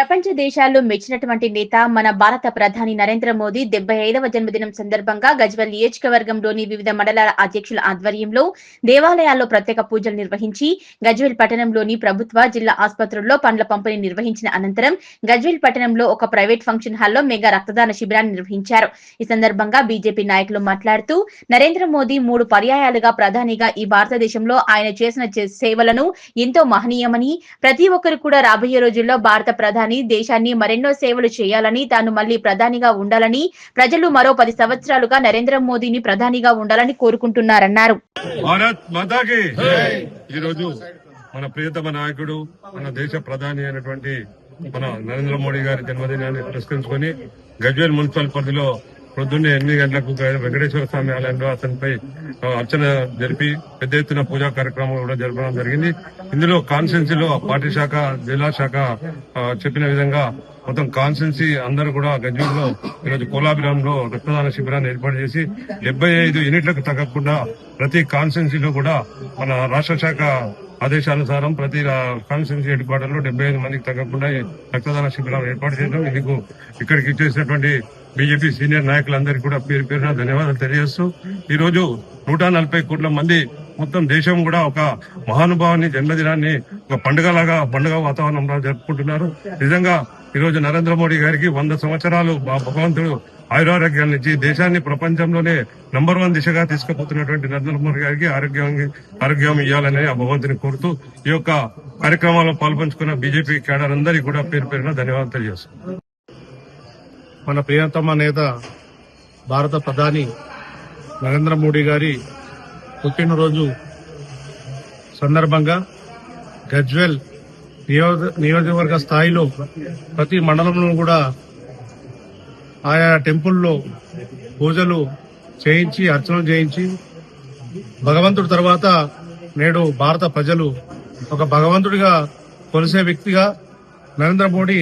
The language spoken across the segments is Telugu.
ప్రపంచ దేశాల్లో మెచ్చినటువంటి నేత మన భారత ప్రధాని నరేంద్ర మోదీ డెబ్బై ఐదవ జన్మదినం సందర్భంగా గజ్వల్ నియోజకవర్గంలోని వివిధ మండలాల అధ్యక్షుల ఆధ్వర్యంలో దేవాలయాల్లో ప్రత్యేక పూజలు నిర్వహించి గజ్వెల్ పట్టణంలోని ప్రభుత్వ జిల్లా ఆసుపత్రుల్లో పండ్ల పంపిణీ నిర్వహించిన అనంతరం గజ్వెల్ పట్టణంలో ఒక ప్రైవేట్ ఫంక్షన్ హాల్లో మెగా రక్తదాన శిబిరాన్ని నిర్వహించారు. ఈ సందర్భంగా బీజేపీ నాయకులు మాట్లాడుతూ నరేంద్ర మోదీ మూడు పర్యాయాలుగా ప్రధానిగా ఈ భారతదేశంలో ఆయన చేసిన సేవలను ఎంతో మహనీయమని ప్రతి ఒక్కరు కూడా రాబోయే రోజుల్లో భారత ప్రధాని దేశాన్ని మరెన్నో సేవలు చేయాలని తాను మళ్ళీ ప్రధానిగా ఉండాలని ప్రజలు మరో పది సంవత్సరాలుగా నరేంద్ర మోదీని ప్రధానిగా ఉండాలని కోరుకుంటున్నారన్నారు. ఈరోజు మన ప్రియతమ నాయకుడు మన దేశ ప్రధాని అయినటువంటి మన నరేంద్ర మోడీ గారి జన్మదినాన్ని పురస్కరించుకొని గజ్వేల్ మున్సిపల్ పరిధిలో పొద్దున్నే ఎనిమిది గంటలకు వెంకటేశ్వర స్వామి ఆలయంలో అతనిపై అర్చన జరిపి పెద్ద ఎత్తున పూజా కార్యక్రమం కూడా జరపడం జరిగింది. ఇందులో కాన్స్టెన్సీలో పార్టీ శాఖ జిల్లా శాఖ చెప్పిన విధంగా మొత్తం కాన్స్టెన్సీ అందరూ కూడా గజ్వేల్లో ఈరోజు కోలాభిరాంలో రక్తదాన శిబిరాన్ని ఏర్పాటు చేసి డెబ్బై ఐదు యూనిట్లకు తగ్గకుండా ప్రతి కాన్స్టెన్సీలో కూడా మన రాష్ట్ర శాఖ ఆదేశానుసారం ప్రతి కాన్స్టిట్యూన్సీ హెడ్ క్వార్టర్లో డెబ్బై ఐదు మందికి తగ్గకుండా రక్తదాన శిబిరం ఏర్పాటు చేయడం. ఇందుకు ఇక్కడికి ఇచ్చేసినటువంటి బీజేపీ సీనియర్ నాయకులందరికీ కూడా పేరు పేరున ధన్యవాదాలు తెలియజేస్తూ ఈరోజు నూట నలభై కోట్ల మంది మొత్తం దేశం కూడా ఒక మహానుభావాన్ని జన్మదినాన్ని ఒక పండుగలాగా పండుగ వాతావరణంలో జరుపుకుంటున్నారు. నిజంగా ఈరోజు నరేంద్ర మోడీ గారికి వంద సంవత్సరాలు భగవంతుడు ఆయురారోగ్యాన్ని ఇచ్చి దేశాన్ని ప్రపంచంలోనే నంబర్ వన్ దిశగా తీసుకుపోతున్నటువంటి నరేంద్ర మోడీ గారికి ఆరోగ్యం ఆరోగ్యం ఇవ్వాలని ఆ భగవంతుని కోరుతూ ఈ యొక్క కార్యక్రమాల్లో పాల్పంచుకున్న బీజేపీ కేడర్ అందరికీ కూడా పేరు పేరున ధన్యవాదాలు తెలియజేస్తున్నాను మన ప్రియతమ నేత భారత ప్రధాని నరేంద్ర మోడీ గారి పుట్టినరోజు సందర్భంగా గజ్వెల్ నియోజ- నియోజకవర్గ స్థాయిలో ప్రతి మండలంలో కూడా ఆయా టెంపుల్లో పూజలు చేయించి అర్చనలు చేయించి భగవంతుడి తర్వాత నేడు భారత ప్రజలు ఒక భగవంతుడిగా కొలిసే వ్యక్తిగా నరేంద్ర మోడీ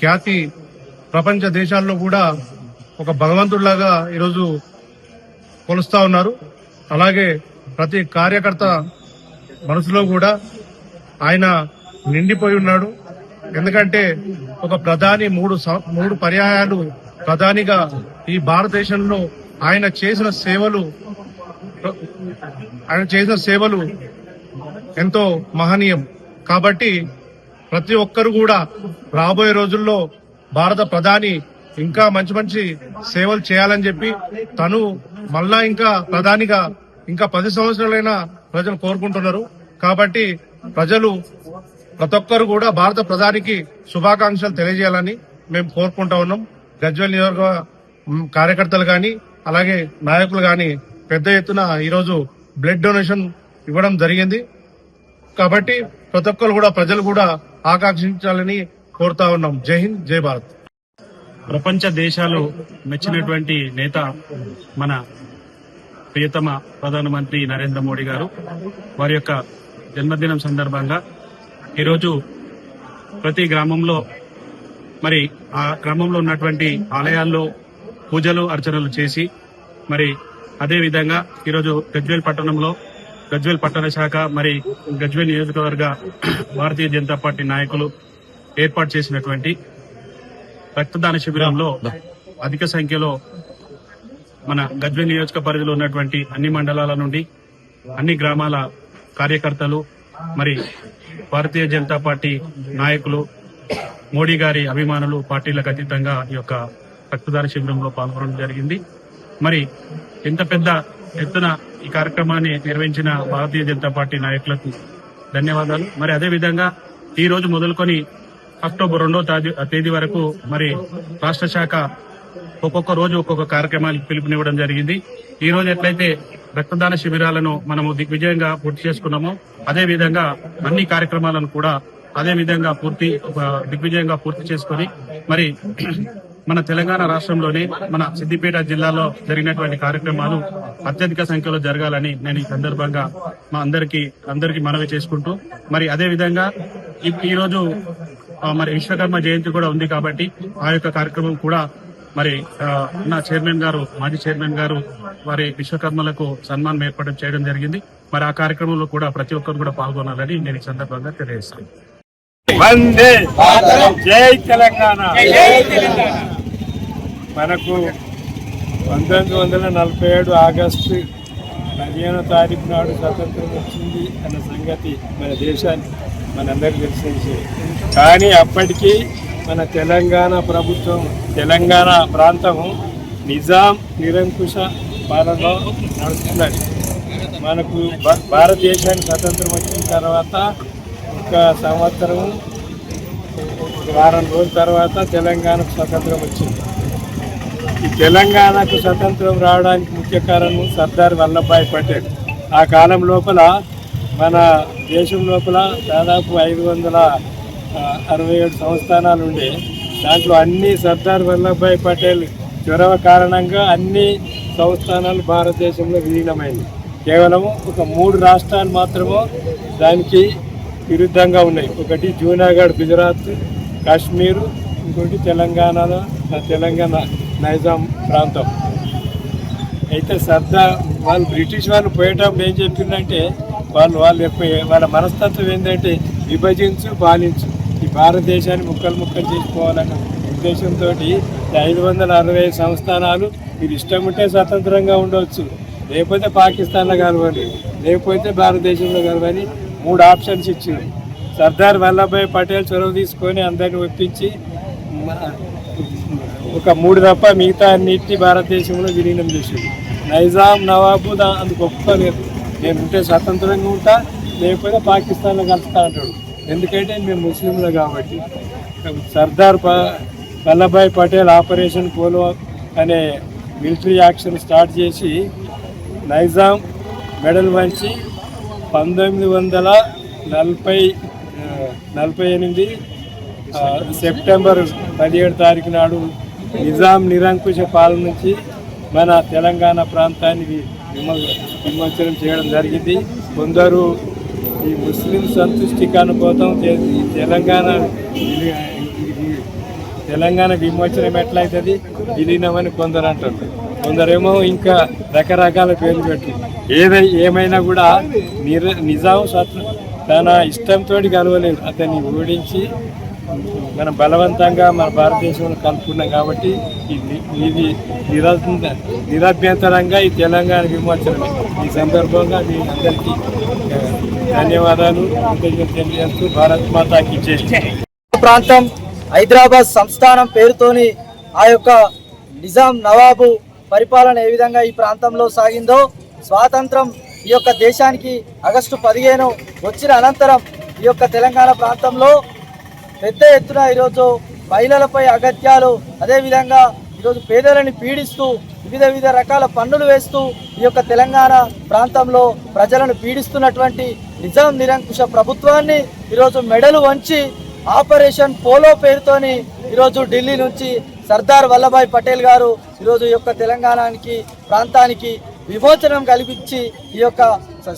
ఖ్యాతి ప్రపంచ దేశాల్లో కూడా ఒక భగవంతుడిలాగా ఈరోజు కొలుస్తా ఉన్నారు. అలాగే ప్రతి కార్యకర్త మనసులో కూడా ఆయన నిండిపోయి ఉన్నాడు. ఎందుకంటే ఒక ప్రధాని మూడు మూడు పర్యాయాలు ప్రధానిగా ఈ భారతదేశంలో ఆయన చేసిన సేవలు ఆయన చేసిన సేవలు ఎంతో మహనీయం. కాబట్టి ప్రతి ఒక్కరు కూడా రాబోయే రోజుల్లో భారత ప్రధాని ఇంకా మంచి మంచి సేవలు చేయాలని చెప్పి తను మళ్ళా ఇంకా ప్రధానిగా ఇంకా పది సంవత్సరాలైనా ప్రజలు కోరుకుంటున్నారు. కాబట్టి ప్రజలు ప్రతి ఒక్కరు కూడా భారత ప్రధానికి శుభాకాంక్షలు తెలియజేయాలని మేము కోరుకుంటా ఉన్నాం. గజ్వల్ నియోజక కార్యకర్తలు కానీ అలాగే నాయకులు కానీ పెద్ద ఎత్తున ఈరోజు బ్లడ్ డొనేషన్ ఇవ్వడం జరిగింది. కాబట్టి ప్రతి ఒక్కరు కూడా ప్రజలు కూడా ఆకాంక్షించాలని కోరుతా ఉన్నాం. జై హింద్ జై భారత్. ప్రపంచ దేశాలు మెచ్చినటువంటి నేత మన ప్రియతమ ప్రధానమంత్రి నరేంద్ర మోడీ గారు. వారి యొక్క జన్మదినం సందర్భంగా ఈరోజు ప్రతి గ్రామంలో మరి ఆ గ్రామంలో ఉన్నటువంటి ఆలయాల్లో పూజలు అర్చనలు చేసి మరి అదే విధంగా ఈరోజు గజ్వేల్ పట్టణంలో గజ్వేల్ పట్టణ శాఖ మరి గజ్వేల్ నియోజకవర్గ భారతీయ జనతా పార్టీ నాయకులు ఏర్పాటు చేసినటువంటి రక్తదాన శిబిరంలో అధిక సంఖ్యలో మన గజ్వేల్ నియోజక పరిధిలో ఉన్నటువంటి అన్ని మండలాల నుండి అన్ని గ్రామాల కార్యకర్తలు మరి భారతీయ జనతా పార్టీ నాయకులు మోడీ గారి అభిమానులు పార్టీలకు అతీతంగా ఈ యొక్క రక్తదాన శిబిరంలో పాల్గొనడం జరిగింది. మరి ఇంత పెద్ద ఎత్తున ఈ కార్యక్రమాన్ని నిర్వహించిన భారతీయ జనతా పార్టీ నాయకులకు ధన్యవాదాలు. మరి అదే విధంగా ఈ రోజు మొదలుకొని అక్టోబర్ రెండో తారీ- తేదీ వరకు మరి రాష్ట్ర శాఖ ఒక్కొక్క రోజు ఒక్కొక్క కార్యక్రమానికి పిలుపునివ్వడం జరిగింది. ఈ రోజు ఎట్లయితే రక్తదాన శిబిరాలను మనము దిగ్విజయంగా పూర్తి చేసుకున్నామో అదే విధంగా అన్ని కార్యక్రమాలను కూడా అదే విధంగా పూర్తి దిగ్విజయంగా పూర్తి చేసుకొని మరి మన తెలంగాణ రాష్ట్రంలోనే మన సిద్దిపేట జిల్లాలో జరిగినటువంటి కార్యక్రమాలు అత్యధిక సంఖ్యలో జరగాలని నేను ఈ సందర్భంగా మా అందరికి అందరికి మనవి చేసుకుంటూ మరి అదే విధంగా ఈ- రోజు మరి విశ్వకర్మ జయంతి కూడా ఉంది కాబట్టి ఆ యొక్క కార్యక్రమం కూడా మరి నా చైర్మన్ గారు మాజీ చైర్మన్ గారు వారి విశ్వకర్మలకు సన్మానం ఏర్పాటు చేయడం జరిగింది. మరి ఆ కార్యక్రమంలో కూడా ప్రతి ఒక్కరు కూడా పాల్గొనాలని నేను ఈ సందర్భంగా తెలియజేస్తాను వందే జై తెలంగాణ. మనకు పంతొమ్మిది వందల నలభై ఏడు ఆగస్టు పదిహేనో తారీఖు నాడు స్వతంత్రం వచ్చింది అన్న సంగతి మన దేశానికి. మనందరికీ తెలిసిన విషయం కానీ అప్పటికీ మన తెలంగాణ ప్రభుత్వం తెలంగాణ ప్రాంతము నిజాం నిరంకుశ పాలనలో నడుస్తున్నది. మనకు భారతదేశానికి స్వతంత్రం వచ్చిన తర్వాత ఒక సంవత్సరం వారం రోజుల తర్వాత తెలంగాణకు స్వతంత్రం వచ్చింది. ఈ తెలంగాణకు స్వతంత్రం రావడానికి ముఖ్య కారణం సర్దార్ వల్లభాయ్ పటేల్. ఆ కాలం లోపల మన దేశం లోపల దాదాపు ఐదు వందల అరవై ఏడు సంస్థానాలు ఉండే. దాంట్లో అన్ని సర్దార్ వల్లభాయ్ పటేల్ చొరవ కారణంగా అన్ని సంస్థానాలు భారతదేశంలో విలీనమైంది కేవలం ఒక మూడు రాష్ట్రాలు మాత్రమే దానికి విరుద్ధంగా ఉన్నాయి. ఒకటి జూనాగఢ్ గుజరాత్ కాశ్మీరు ఇంకోటి తెలంగాణలో తెలంగాణ నైజాం ప్రాంతం. అయితే సర్దార్ వాళ్ళు బ్రిటిష్ వాళ్ళు పోయేటప్పుడు ఏం చెప్పిందంటే వాళ్ళు వాళ్ళు ఎక్కువ వాళ్ళ మనస్తత్వం ఏంటంటే విభజించు పాలించు. ఈ భారతదేశాన్ని ముక్కలు ముక్కలు చేసుకోవాలన్న ఉద్దేశంతో ఐదు వందల అరవై సంస్థానాలు మీరు ఇష్టం ఉంటే స్వతంత్రంగా ఉండవచ్చు. లేకపోతే పాకిస్తాన్లో కలవాలి లేకపోతే భారతదేశంలో కలవని మూడు ఆప్షన్స్ ఇచ్చింది సర్దార్ వల్లభాయ్ పటేల్ చొరవ తీసుకొని అందరిని ఒప్పించి ఒక మూడు తప్ప మిగతా అన్నిటిని భారతదేశంలో విలీనం చేసింది నైజాం నవాబు దా అందుకు ఒప్పుకోలేదు. నేను ఉంటే స్వతంత్రంగా ఉంటా లేకపోతే పాకిస్తాన్లో కలుస్తా అంటాడు. ఎందుకంటే మేము ముస్లింలు కాబట్టి. సర్దార్ వల్లభాయ్ పటేల్ ఆపరేషన్ పోలో అనే మిలిటరీ యాక్షన్ స్టార్ట్ చేసి నైజాం మెడల్ వంచి పంతొమ్మిది వందల నలభై నలభై ఎనిమిది సెప్టెంబర్ పదిహేడు తారీఖు నాడు నిజాం నిరంకుశ పాలన నుంచి మన తెలంగాణ ప్రాంతానికి విమోచనం చేయడం జరిగింది. కొందరు ఈ ముస్లిం సంతుష్టి కోసం తె- ఈ తెలంగాణ తెలంగాణ విమోచనం ఎట్లయితుంది? విలీనమని కొందరు అంటారు. కొందరేమో ఇంకా రకరకాల పేర్లు పెట్టి ఏదై ఏమైనా కూడా నిజాం తన ఇష్టంతో కలవలేదు అతన్ని ఓడించి మనం బలవంతంగా మన భారతదేశంలో కలుపుకున్నాం కాబట్టి ఇది ఇది నిరభ్యంతరంగా ఈ తెలంగాణ విమోచనమే. ఈ సందర్భంగా మీ అందరికీ ధన్యవాదాలు. తెలియజేస్తూ భారత్ మాతాకి జై ప్రాంతం హైదరాబాద్ సంస్థానం పేరుతోని ఆ యొక్క నిజాం నవాబు పరిపాలన ఏ విధంగా ఈ ప్రాంతంలో సాగిందో స్వాతంత్రం ఈ యొక్క దేశానికి ఆగస్టు పదిహేను వచ్చిన అనంతరం ఈ యొక్క తెలంగాణ ప్రాంతంలో పెద్ద ఎత్తున ఈరోజు మహిళలపై అగత్యాలు అదేవిధంగా ఈరోజు పేదలని పీడిస్తూ వివిధ వివిధ రకాల పన్నులు వేస్తూ ఈ యొక్క తెలంగాణ ప్రాంతంలో ప్రజలను పీడిస్తున్నటువంటి నిజాం నిరంకుశ ప్రభుత్వాన్ని ఈరోజు మెడలు వంచి ఆపరేషన్ పోలో పేరుతోని ఈరోజు ఢిల్లీ నుంచి సర్దార్ వల్లభాయ్ పటేల్ గారు ఈరోజు ఈ యొక్క తెలంగాణకి ప్రాంతానికి విమోచనం కల్పించి ఈ యొక్క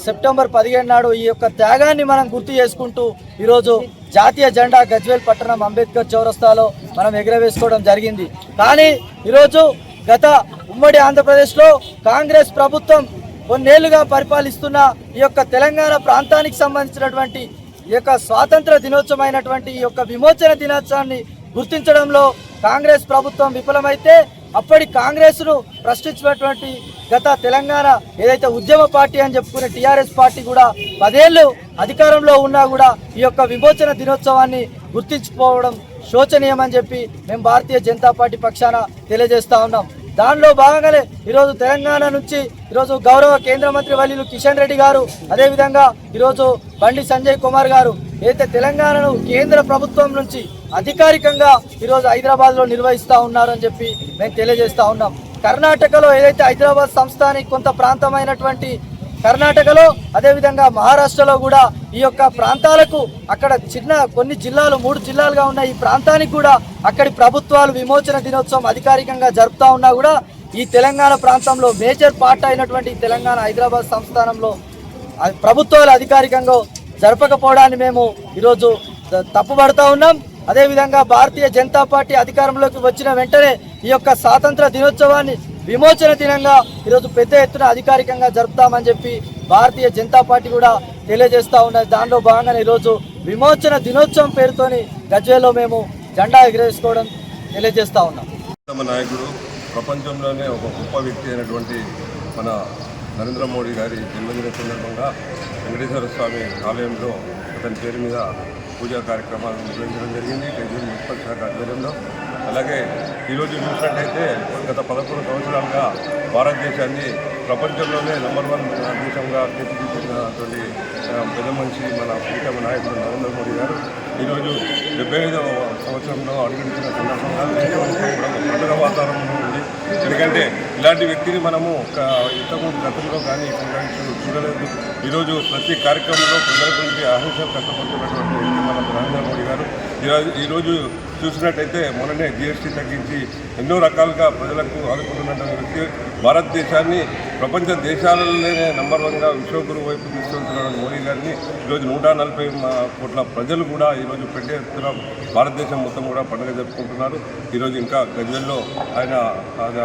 సెప్టెంబర్ పదిహేను నాడు ఈ యొక్క త్యాగాన్ని మనం గుర్తు చేసుకుంటూ ఈరోజు జాతీయ జెండా గజ్వేల్ పట్టణం అంబేద్కర్ చౌరస్తాలో మనం ఎగరవేసుకోవడం జరిగింది. కానీ ఈరోజు గత ఉమ్మడి ఆంధ్రప్రదేశ్లో కాంగ్రెస్ ప్రభుత్వం కొన్నేళ్ళుగా పరిపాలిస్తున్న ఈ యొక్క తెలంగాణ ప్రాంతానికి సంబంధించినటువంటి ఈ యొక్క స్వాతంత్ర దినోత్సవమైనటువంటి ఈ యొక్క విమోచన దినోత్సవాన్ని గుర్తించడంలో కాంగ్రెస్ ప్రభుత్వం విఫలమైతే అప్పటి కాంగ్రెస్ను ప్రశ్నించినటువంటి గత తెలంగాణ ఏదైతే ఉద్యమ పార్టీ అని చెప్పుకునే టీఆర్ఎస్ పార్టీ కూడా పదేళ్ళు అధికారంలో ఉన్నా కూడా ఈ యొక్క విమోచన దినోత్సవాన్ని గుర్తించుకోవడం శోచనీయమని చెప్పి మేము భారతీయ జనతా పార్టీ పక్షాన తెలియజేస్తా ఉన్నాం. దానిలో భాగంగానే ఈరోజు తెలంగాణ నుంచి ఈరోజు గౌరవ కేంద్ర మంత్రి వల్లీలు కిషన్ రెడ్డి గారు అదేవిధంగా ఈరోజు బండి సంజయ్ కుమార్ గారు ఏదైతే తెలంగాణను కేంద్ర ప్రభుత్వం నుంచి అధికారికంగా ఈరోజు హైదరాబాద్లో నిర్వహిస్తా ఉన్నారని చెప్పి మేము తెలియజేస్తా ఉన్నాం. కర్ణాటకలో ఏదైతే హైదరాబాద్ సంస్థానికి కొంత ప్రాంతమైనటువంటి కర్ణాటకలో అదేవిధంగా మహారాష్ట్రలో కూడా ఈ యొక్క ప్రాంతాలకు అక్కడ చిన్న కొన్ని జిల్లాలు మూడు జిల్లాలుగా ఉన్న ఈ ప్రాంతానికి కూడా అక్కడి ప్రభుత్వాలు విమోచన దినోత్సవం అధికారికంగా జరుపుతా ఉన్నా కూడా ఈ తెలంగాణ ప్రాంతంలో మేజర్ పార్ట్ అయినటువంటి తెలంగాణ హైదరాబాద్ సంస్థానంలో ప్రభుత్వాలు అధికారికంగా జరపకపోవడాన్ని మేము ఈరోజు త- ఉన్నాం. అదేవిధంగా భారతీయ జనతా పార్టీ అధికారంలోకి వచ్చిన వెంటనే ఈ యొక్క స్వాతంత్ర దినోత్సవాన్ని విమోచన దినంగా ఈరోజు పెద్ద ఎత్తున అధికారికంగా జరుపుతామని చెప్పి భారతీయ జనతా పార్టీ కూడా తెలియజేస్తూ ఉన్నది. దానిలో భాగంగానే ఈరోజు విమోచన దినోత్సవం పేరుతోని గజ్వేలో మేము జెండా ఎగరేసుకోవడం తెలియజేస్తూ ఉన్నాం. నాయకుడు ప్రపంచంలోనే ఒక గొప్ప వ్యక్తి అయినటువంటి మన నరేంద్ర మోడీ గారి జన్మదిన సందర్భంగా వెంకటేశ్వర స్వామి ఆలయంలో అతని పేరు మీద పూజా కార్యక్రమాలు నిర్వహించడం జరిగింది. కేంద్ర మున్సిపల్ శాఖ ఆధ్వర్యంలో. అలాగే ఈరోజు చూసినట్టయితే గత పదకొండు సంవత్సరాలుగా భారతదేశాన్ని ప్రపంచంలోనే నెంబర్ వన్ దేశంగా తీర్చిదిద్దినటువంటి పెద్ద మనిషి మన ప్రీతమ నాయకుడు నరేంద్ర మోడీ గారు. ఈరోజు డెబ్బై ఐదవ సంవత్సరంలో అడుగుతున్న సందర్భంగా కూడా ఒక పండుగ వాతావరణంలో ఉంది. ఎందుకంటే ఇలాంటి వ్యక్తిని మనము ఒక ఇంతకుముందు గతంలో కానీ ఇప్పుడు చూడలేదు. ఈరోజు ప్రతి కార్యక్రమంలో ప్రజల గురించి అహింస కష్టపడుతున్నటువంటి వ్యక్తి మన నరేంద్ర మోడీ గారు. ఈరోజు ఈరోజు చూసినట్టయితే మొన్ననే జిఎస్టీ తగ్గించి ఎన్నో రకాలుగా ప్రజలకు ఆదుకుంటున్నటువంటి వ్యక్తి. భారతదేశాన్ని ప్రపంచ దేశాలలోనే నంబర్ వన్గా విశ్వగురు వైపు తీసుకెళ్తున్నటువంటి మోడీ గారిని. ఈరోజు నూట నలభై కోట్ల ప్రజలు కూడా ఈరోజు పెద్ద ఎత్తున భారతదేశం మొత్తం కూడా పండుగ జరుపుకుంటున్నారు. ఈరోజు ఇంకా గజ్వెల్లో ఆయన ఆయన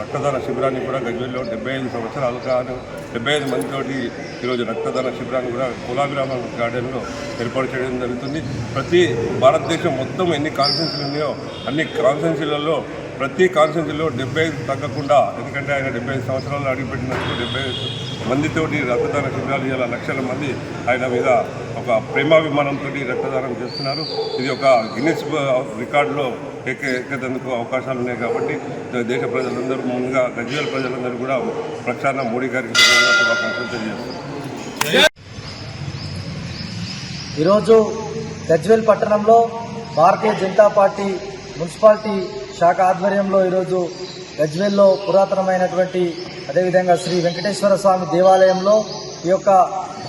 రక్తదాన శిబిరాన్ని కూడా గజ్వెల్లో డెబ్బై ఐదు సంవత్సరాలుగా డెబ్బై ఐదు మందితోటి ఈరోజు రక్తదాన శిబిరాన్ని కూడా కులాగ్రామ గార్డెన్లో ఏర్పాటు చేయడం జరుగుతుంది. ప్రతి భారతదేశం మొత్తం ఎన్ని కాన్ఫరెన్స్లు ఉన్నాయో అన్ని కాన్ఫరెన్స్లలో ప్రతి కాన్స్టిట్యూన్సీలో డెబ్బై తగ్గకుండా ఎందుకంటే ఆయన డెబ్బై ఐదు సంవత్సరాలు అడుగుపెట్టినప్పుడు డెబ్బై మందితోటి రక్తదాన శిబిరాలు ఇలా లక్షల మంది ఆయన మీద ఒక ప్రేమాభిమానంతో రక్తదానం చేస్తున్నారు. ఇది ఒక గిన్నెస్ రికార్డులో ఎక్కే ఎక్కేందుకు అవకాశాలు ఉన్నాయి కాబట్టి దేశ ప్రజలందరూ ముందుగా గజ్వేల్ ప్రజలందరూ కూడా ప్రక్షాళన మోడీ గారికి ఈరోజు గజ్వేల్ పట్టణంలో భారతీయ జనతా పార్టీ మున్సిపాలిటీ శాఖ ఆధ్వర్యంలో ఈరోజు గజ్వేల్లో పురాతనమైనటువంటి అదేవిధంగా శ్రీ వెంకటేశ్వర స్వామి దేవాలయంలో ఈ యొక్క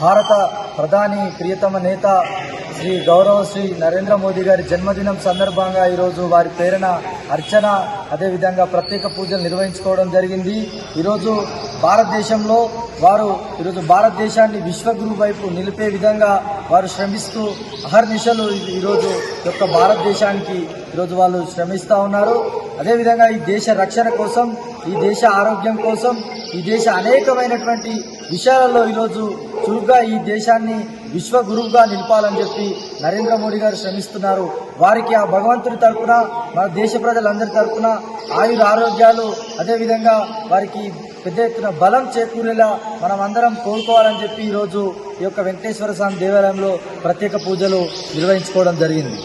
భారత ప్రధాని ప్రియతమ నేత శ్రీ గౌరవ శ్రీ నరేంద్ర మోదీ గారి జన్మదినం సందర్భంగా ఈరోజు వారి ప్రేరణ అర్చన అదేవిధంగా ప్రత్యేక పూజలు నిర్వహించుకోవడం జరిగింది. ఈరోజు భారతదేశంలో వారు ఈరోజు భారతదేశాన్ని విశ్వగురు వైపు నిలిపే విధంగా వారు శ్రమిస్తూ అహర్నిశలు ఈరోజు యొక్క భారతదేశానికి ఈరోజు వాళ్ళు శ్రమిస్తూ ఉన్నారు. అదేవిధంగా ఈ దేశ రక్షణ కోసం ఈ దేశ ఆరోగ్యం కోసం ఈ దేశ అనేకమైనటువంటి విషయాలలో ఈరోజు చురుగ్గా ఈ దేశాన్ని విశ్వగురువుగా నిలపాలని చెప్పి నరేంద్ర మోడీ గారు శ్రమిస్తున్నారు. వారికి ఆ భగవంతుడి తరపున మన దేశ ప్రజలందరి తరపున ఆయుర ఆరోగ్యాలు అదేవిధంగా వారికి పెద్ద ఎత్తున బలం చేకూరేలా మనం అందరం కోరుకోవాలని చెప్పి ఈరోజు ఈ యొక్క వెంకటేశ్వర స్వామి దేవాలయంలో ప్రత్యేక పూజలు నిర్వహించుకోవడం జరిగింది.